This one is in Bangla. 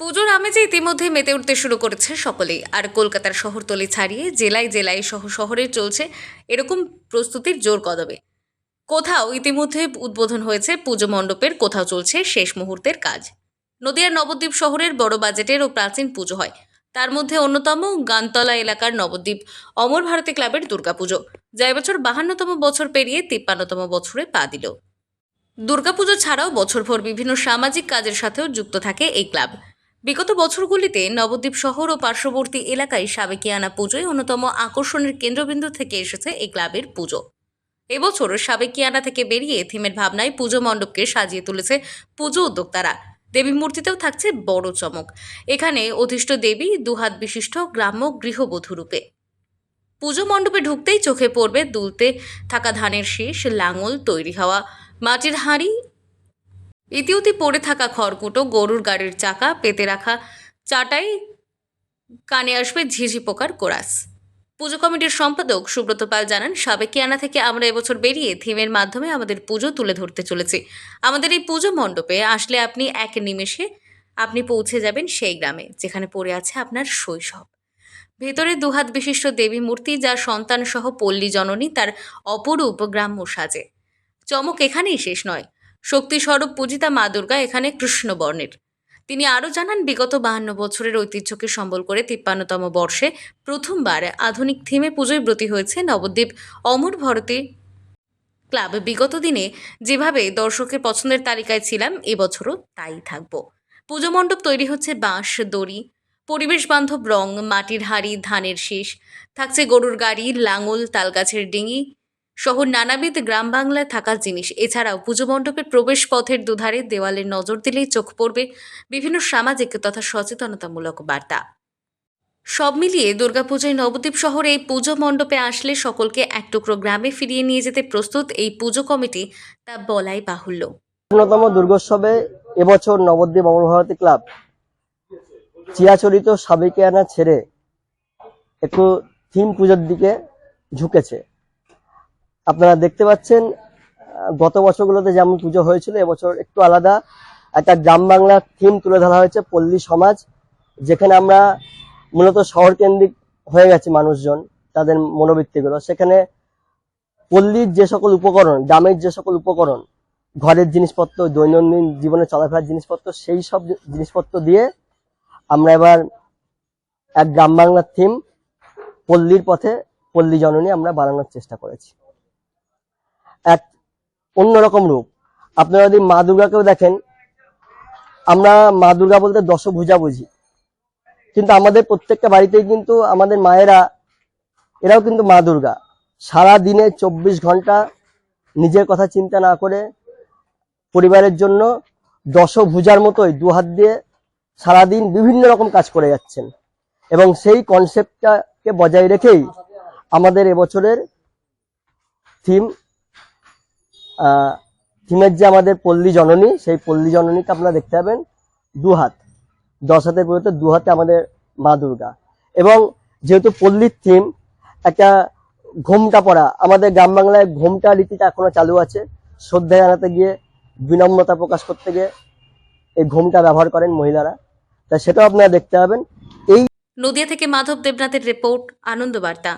পুজোর আমেজে ইতিমধ্যে মেতে উঠতে শুরু করেছে সকলেই। আর কলকাতার শহরতলি ছাড়িয়ে জেলায় জেলায় সহ শহরে চলছে এরকম প্রস্তুতির জোর কদমে। কোথাও ইতিমধ্যে উদ্বোধন হয়েছে পুজো মণ্ডপের, কোথাও চলছে শেষ মুহূর্তের কাজ। নদিয়ার নবদ্বীপ শহরের বড় বাজেটের ও প্রাচীন পুজো হয়। তার মধ্যে অন্যতম গানতলা এলাকার নবদ্বীপ অমর ভারতী ক্লাবের দুর্গাপুজো। যা এবছর বাহান্নতম বছর পেরিয়ে তিপ্পান্নতম বছরে পা দিল। দুর্গাপুজো ছাড়াও বছরভর বিভিন্ন সামাজিক কাজের সাথেও যুক্ত থাকে এই ক্লাব। বিগত বছরগুলিতে নবদ্বীপ শহর ও পার্শ্ববর্তী এলাকায় সাবেকিয়ানা পুজোয় অন্যতম আকর্ষণের কেন্দ্রবিন্দু থেকে এসেছে এই ক্লাবের পুজো। এবছর সাবেকিয়ানা থেকে বেরিয়ে থিমের ভাবনায় পুজো মণ্ডপকে সাজিয়ে তুলেছে পুজো উদ্যোক্তারা। দেবী মূর্তিতেও থাকছে বড় চমক। এখানে অধিষ্ঠ দেবী, দুহাত বিশিষ্ট গ্রাম্য গৃহবধূ রূপে। পুজো মণ্ডপে ঢুকতেই চোখে পড়বে দুলতে থাকা ধানের শীষ, লাঙল তৈরি হওয়া, মাটির হাঁড়ি ইতিউতি পড়ে থাকা খড়কুটো গরুর গাড়ির চাকা, পেতে রাখা চাটাই, কানে আসবে ঝিঝি পোকার কোরাস। পুজো কমিটির সম্পাদক সুব্রত পাল জানান সাবেকিয়ানা থেকে আমরা এবছর বেরিয়ে থিমের মাধ্যমে আমাদের পুজো তুলে ধরতে চলেছি। আমাদের এই পুজো মণ্ডপে আসলে আপনি এক নিমেষে আপনি পৌঁছে যাবেন সেই গ্রামে, যেখানে পড়ে আছে আপনার শৈশব। ভেতরে দুহাত বিশিষ্ট দেবী মূর্তি যা সন্তান সহ পল্লী জননী, তার অপরূপ গ্রাম্য সাজে। চমক এখানেই শেষ নয়। শক্তিস্বরূপ পূজিতা মা দুর্গা এখানে কৃষ্ণবর্ণের। তিনি আরও জানান, বিগত বাহান্ন বছরের ঐতিহ্যকে সম্বল করে তিপ্পান্নতম বর্ষে প্রথমবার আধুনিক থিমে পুজোয় ব্রতী হয়েছে নবদ্বীপ অমর ভারতী ক্লাব। বিগত দিনে যেভাবে দর্শকের পছন্দের তালিকায় ছিলাম, এবছরও তাই থাকব। পুজো মণ্ডপ তৈরি হচ্ছে বাঁশ, দড়ি, পরিবেশ বান্ধব রং, মাটির হাঁড়ি, ধানের শীষ, থাকছে গরুর গাড়ি, লাঙল, তালগাছের ডিঙি সহ নানাবিধ গ্রাম বাংলায় থাকার জিনিস। এছাড়াও পুজো মণ্ডপের প্রবেশ পথের দুধারে দেওয়ালে নজর দিলেই চোখ পড়বে বিভিন্ন সামাজিক তথা সচেতনতামূলক বার্তা। সব মিলিয়ে দুর্গাপূজায় নবদ্বীপ শহরে এই পুজো মণ্ডপে আসলে সকলকে এক টুকরো গ্রামে ফিরিয়ে নিয়ে যেতে প্রস্তুত এই পুজো কমিটি, তা বলাই বাহুল্য। অন্যতম দুর্গোৎসবে এবছর নবদ্বীপ অমরভারতী ক্লাব চিরাচরিত আনা ছেড়ে একটু থিম পুজোর দিকে ঝুঁকেছে। আপনারা দেখতে পাচ্ছেন গত বছরগুলোতে যেমন পুজো হয়েছিল, এবছর একটু আলাদা। একটা গ্রাম বাংলার থিম তুলে ধরা হয়েছে, পল্লী সমাজ, যেখানে আমরা মূলত শহর কেন্দ্রিক হয়ে গেছে মানুষজন, তাদের মনোবৃত্তিগুলো। সেখানে পল্লীর যে সকল উপকরণ, গ্রামের যে সকল উপকরণ, ঘরের জিনিসপত্র, দৈনন্দিন জীবনে চলাফেরার জিনিসপত্র, সেই সব জিনিসপত্র দিয়ে আমরা এবার এক গ্রাম বাংলার থিম, পল্লীর পথে পল্লী জননী আমরা বানানোর চেষ্টা করেছি। এক অন্যরকম রূপ। আপনারা যদি মা দুর্গাকেও দেখেন, আমরা মা দুর্গা বলতে দশভুজা বুঝি কিন্তু আমাদের প্রত্যেকটা বাড়িতেই কিন্তু আমাদের মায়েরা, এরাও কিন্তু মা দুর্গা। সারা দিনে চব্বিশ ঘণ্টা নিজের কথা চিন্তা না করে পরিবারের জন্য দশভুজার মতোই দু হাত দিয়ে সারাদিন বিভিন্ন রকম কাজ করে যাচ্ছেন। এবং সেই কনসেপ্টটাকে বজায় রেখেই আমাদের এবছরের থিম থিমের যে আমাদের পল্লী জননী, সেই পল্লী জননীকে আপনারা দেখতে পাবেন দু হাত দশ হাতের পরিবর্তে দু হাতে আমাদের মা দুর্গা। এবং যেহেতু পল্লীর থিম একটা ঘোমটা পরা আমাদের গ্রাম বাংলায় ঘোমটা রীতিটা এখনও চালু আছে। শ্রদ্ধা জানাতে গিয়ে, বিনম্রতা প্রকাশ করতে গিয়ে এই ঘোমটা ব্যবহার করেন মহিলারা। তা সেটাও আপনারা দেখতে পাবেন। এই নদিয়া থেকে মাধব দেবনাথের রিপোর্ট আনন্দ বার্তা